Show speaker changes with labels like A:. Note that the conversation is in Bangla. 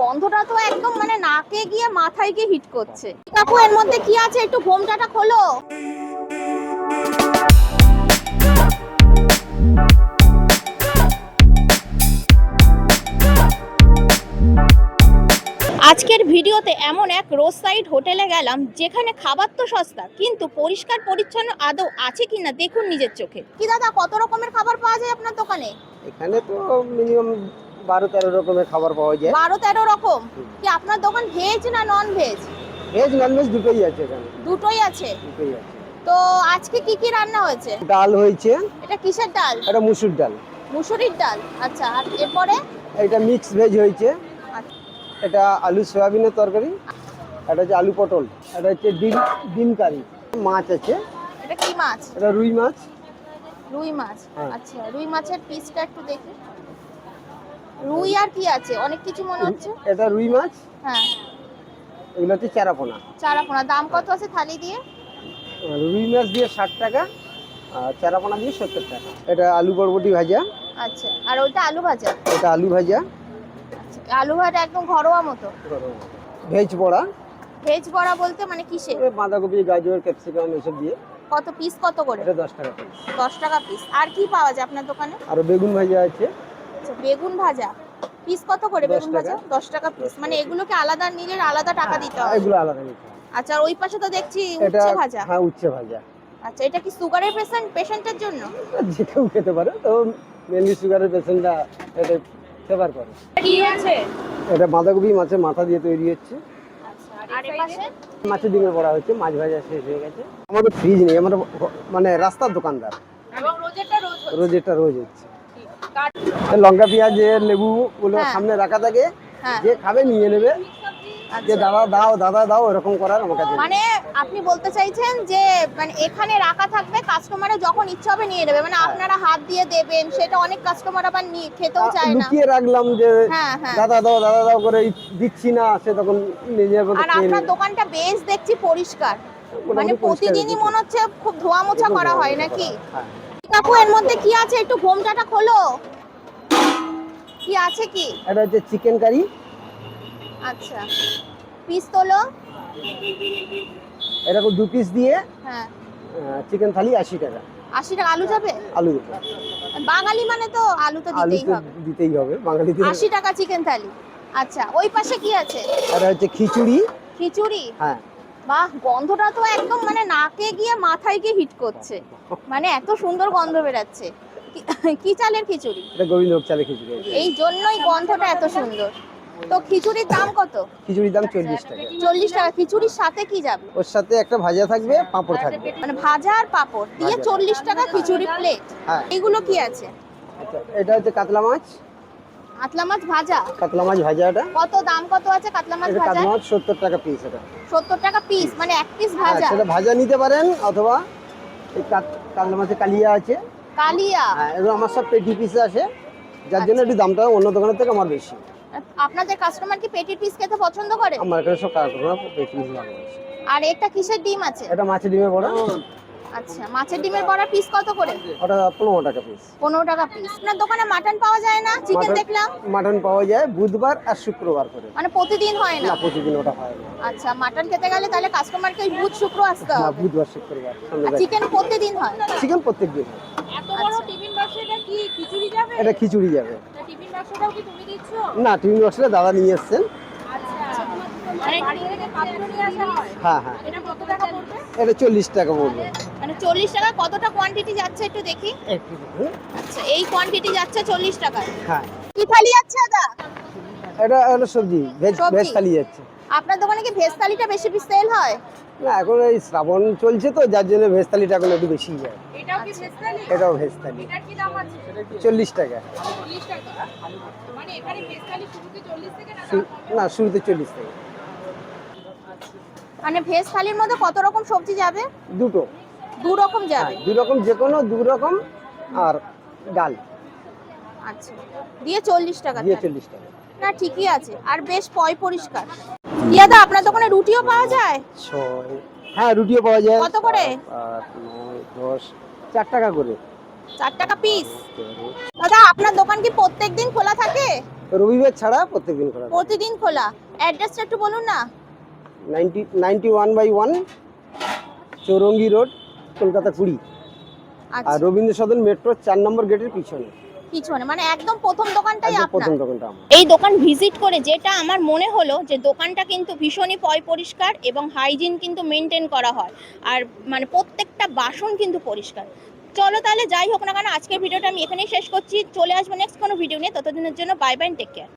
A: গন্ধটা তো একদম মানে নাকে গিয়ে মাথায় গিয়ে হিট করছে। কাকু, এর মধ্যে কি আছে? একটু ঘোমটাটা খোলো। আজকের ভিডিওতে এমন এক রোড সাইড হোটেলে গেলাম, যেখানে খাবার তো সস্তা, কিন্তু পরিষ্কার পরিচ্ছন্ন আদৌ আছে কিনা দেখুন নিজের চোখে। কি দাদা, কত রকমের খাবার পাওয়া যায় আপনার দোকানে?
B: এখানে তো মিনিমাম বারো তেরো রকমের খাবার পাওয়া যায়।
A: বারো তেরো রকম কি আপনার দোকান ভেজ না non veg
B: veg non veg দুটোই আছে এখানে।
A: দুটোই আছে?
B: দুটোই আছে।
A: তো আজকে কি কি রান্না হয়েছে?
B: ডাল হয়েছে।
A: এটা কিসের ডাল?
B: এটা মুসুর ডাল।
A: মুসুরির ডাল? আচ্ছা আর এরপরে?
B: এটা মিক্স ভেজ হয়েছে। এটা আলু সয়াবিনের তরকারি। এটা হচ্ছে আলু পটল। এটা হচ্ছে ডিম ডিম কারি। মাছ আছে।
A: এটা কি মাছ?
B: এটা রুই মাছ।
A: রুই মাছ।
B: হ্যাঁ।
A: আচ্ছা রুই মাছের পিসটা একটু দেখি। রুই আর কি আছে? অনেক কিছু মনে হচ্ছে?
B: এটা রুই মাছ।
A: হ্যাঁ।
B: এগুলো হচ্ছে চারাপোনা।
A: চারাপোনা। দাম কত আছে থালি দিয়ে?
B: রুই মাছ দিয়ে ষাট টাকা আর চারাপোনা দিয়ে সত্তর টাকা। এটা আলু বরবটি ভাজা।
A: আচ্ছা। আর ওইটা আলু ভাজা?
B: এটা আলু ভাজা।
A: আচ্ছা, আলু ভাজা একদম ঘরোয়া মতো?
B: ভেজ বড়া।
A: ভেজ বড়া বলতে মানে কিসে
B: বাঁধাকপি গাজর ক্যাপসিকাম এসব দিয়ে।
A: কত পিস কত করে?
B: এটা দশ টাকা পিস
A: দশ টাকা পিস আর কি পাওয়া যায় আপনার দোকানে?
B: আর বেগুন ভাজা আছে।
A: আচ্ছা বেগুন ভাজা। পিস কত করে বেগুন ভাজা?
B: টাকা।
A: দশ টাকা পিস মানে এগুলোকে আলাদা নিলে আলাদা টাকা দিতে
B: হ্যাঁ,
A: হবে?
B: এগুলো আলাদা নিতে
A: আচ্ছা আর ওই পাশে তো দেখছি উচ্ছে ভাজা।
B: হ্যাঁ উচ্ছে ভাজা।
A: আচ্ছা এটা কি সুগারের পেশেন্ট পেশেন্টের জন্য?
B: যে কেউ খেতে পারে তো মেনলি সুগারের পেশেন্টরা এটা ফেভার করে।
A: কি আছে?
B: এটা বাঁধাকপি মাছের মাথা দিয়ে তৈরি হচ্ছে।
A: আর এ
B: মাছের ডিমের বড়া হচ্ছে মাছ ভাজা শেষ হয়ে গেছে। আমাদের ফ্রিজ নেই আমরা মানে রাস্তার দোকানদার।
A: রোজেরটা রোজ
B: রোজ এটা রোজ হচ্ছে। লঙ্কা পেঁয়াজ লেবু গুলো
A: হ্যাঁ।
B: সামনে রাখা থাকে।
A: হ্যাঁ।
B: যে খাবে নিয়ে নেবে। যে
A: আচ্ছা।
B: দাদা দাও দাদা দাও এরকম করার আমার কাছে
A: মানে আপনি বলতে চাইছেন যে মানে এখানে রাখা থাকবে কাস্টমারে যখন ইচ্ছা হবে নিয়ে নেবে। মানে
B: হ্যাঁ।
A: আপনারা হাত দিয়ে দেবেন সেটা অনেক কাস্টমার আবার নিয়ে খেতেও চায় না।
B: লুকিয়ে রাখলাম যে দাদা দাও দাদা দাও করে দিচ্ছি না সে তখন নিজের মতো
A: আর আপনার দোকানটা বেশ দেখছি পরিষ্কার। মানে প্রতিদিনই মনে হচ্ছে খুব ধোয়া মোছা করা হয় নাকি?
B: হ্যাঁ।
A: কাকু এর মধ্যে কি আছে? একটু ঘোমটাটা খোলো। কি আছে কি?
B: এটা হচ্ছে চিকেন কারি
A: আচ্ছা। পিস তোলো।
B: এরকম দু পিস দিয়ে
A: হ্যাঁ।
B: চিকেন থালি আশি টাকা।
A: আশি টাকা আলু যাবে?
B: আলু
A: বাঙালি মানে তো আলু তো দিতেই হবে।
B: দিতেই হবে বাঙালি
A: আশি টাকা চিকেন থালি। আচ্ছা ওই পাশে কি আছে?
B: এটা হচ্ছে খিচুড়ি।
A: খিচুড়ি?
B: হ্যাঁ।
A: বাহ গন্ধটা তো একদম মানে নাকে গিয়ে মাথায় গিয়ে হিট করছে। মানে এত সুন্দর গন্ধ বেরাচ্ছে। কি- চালের খিচুড়ি?
B: এটা গোবিন্দভোগ চালে খিচুড়ি।
A: এই জন্যই গন্ধটা এত সুন্দর। তো খিচুড়ির দাম কত?
B: খিচুড়ির দাম চল্লিশ টাকা।
A: চল্লিশ টাকা। খিচুড়ির সাথে কি যাবে?
B: ওর সাথে একটা ভাজা থাকবে পাঁপড় থাকবে।
A: মানে ভাজা আর পাঁপড়। দিয়ে। চল্লিশ টাকা খিচুড়ি প্লেট
B: হ্যাঁ।
A: এইগুলো কি আছে?
B: আচ্ছা এটা হচ্ছে কাতলা মাছ।
A: কাতলা মাছ ভাজা?
B: কাতলা মাছ ভাজা এটা।
A: কত দাম কত আছে কাতলা মাছ ভাজা
B: কাতলা মাছ সত্তর টাকা পিস এটা।
A: সত্তর টাকা পিস মানে এক পিস
B: হ্যাঁ
A: ভাজা
B: সেটা ভাজা নিতে পারেন অথবা এই কাতলা মাছের কালিয়া আছে।
A: কালিয়া?
B: হ্যাঁ এগুলো আমার সব পেটি পিস আছে। যার জন্য একটু দামটা অন্য দোকানের থেকে আমার বেশি।
A: আপনাদের কাস্টমার কি পেটির পিস খেতে পছন্দ করে?
B: আমার এখানে সব কাতলা পেটি পিস লাগে।
A: আর এটা কিসের ডিম আছে?
B: এটা মাছের ডিমের বড়া
A: আচ্ছা মাছের ডিমের বড়া পিস কত করে?
B: ওটা পনেরো টাকা পিস
A: পনেরো টাকা পিস আপনার দোকানে মাটন পাওয়া যায় না? চিকেন দেখলাম।
B: মাটন পাওয়া যায় বুধবার আর শুক্রবার করে।
A: মানে প্রতিদিন হয় না?
B: না প্রতিদিন ওটা হয় না।
A: আচ্ছা মাটন খেতে গেলে তাহলে কাস্টমারকে বুধ শুক্র আসতে
B: না
A: হবে?
B: বুধবার শুক্রবার
A: চিকেন প্রতিদিন হয়?
B: চিকেন প্রত্যেক দিন
C: এত বড়
A: আচ্ছা।
C: টিফিন বাক্স এটা কি খিচুড়ি যাবে?
B: এটা খিচুড়ি যাবে।
C: তা টিফিন বাক্সটাও কি তুমি দিচ্ছ?
B: না টিফিন বক্সটা দাদা নিয়ে এসছেন।
C: আচ্ছা। বাড়ি থেকে পাত্র আসা হয়?
B: হ্যাঁ হ্যাঁ।
C: এটা কত টাকা পড়বে?
B: এটা চল্লিশ টাকা পড়বে।
A: মানে চল্লিশ টাকা কতটা কোয়ান্টিটি যাচ্ছে একটু দেখি। আচ্ছা এই কোয়ান্টিটি যাচ্ছে চল্লিশ টাকা
B: হ্যাঁ।
A: কি থালি যাচ্ছে দাদা?
B: এটা হলো সবজি ভেজ ভেজ থালি যাচ্ছে।
A: আপনার দোকানে কি ভেজ থালিটা বেশি বেশি সেল হয়?
B: না এখন এই শ্রাবণ চলছে তো যার জন্য ভেজ থালিটা এখন একটু বেশি যায়।
C: এটাও কি ভেজ থালি?
B: এটাও ভেজ থালি।
C: এটার কি দাম আছে?
B: চল্লিশ টাকা।
C: চল্লিশ টাকা? মানে এখানে ভেজ থালি শুরুতে চল্লিশ থেকে না
B: শুরুতে চল্লিশ টাকা।
A: মানে ভেজ থালির মধ্যে কত রকম সবজি যাবে?
B: দুটো।
A: দু রকম
B: হ্যাঁ
A: যাবে
B: দু রকম যে কোনো দু রকম আর ডাল।
A: আচ্ছা দিয়ে চল্লিশ টাকা
B: দিয়ে চল্লিশ টাকা।
A: না ঠিকই আছে। আর বেশ পয় পরিষ্কার। ইয়াদা আপনার দোকানে রুটিও পাওয়া যায়?
B: ছয় হ্যাঁ রুটিও পাওয়া যায়।
A: কত করে?
B: দশ চার টাকা করে।
A: চার টাকা পিস দাদা আপনার দোকান কি প্রত্যেক দিন খোলা থাকে?
B: রবিবার ছাড়া প্রত্যেকদিন খোলা
A: প্রতিদিন খোলা। অ্যাড্রেসটা একটু বলুন না।
B: Ninety ninety one by one Chowringhee road Kolkata কুড়ি। আর
A: আচ্ছা।
B: রবীন্দ্র সদন মেট্রো চার নম্বর গেটের পিছনে।
A: পিছনে মানে একদম প্রথম দোকানটাই
B: প্রথম দোকানটা
A: এই দোকান ভিজিট করে যেটা আমার মনে হলো যে দোকানটা কিন্তু ভীষণই পয় পরিষ্কার এবং হাইজিন কিন্তু মেনটেন করা হয়। আর মানে প্রত্যেকটা বাসন কিন্তু পরিষ্কার। চলো তাহলে যাই হোক না কেন আজকের ভিডিওটা আমি এখানেই শেষ করছি। চলে আসব নেক্সট কোনো ভিডিও নিয়ে। ততদিনের জন্য বাই বাই টেক কেয়ার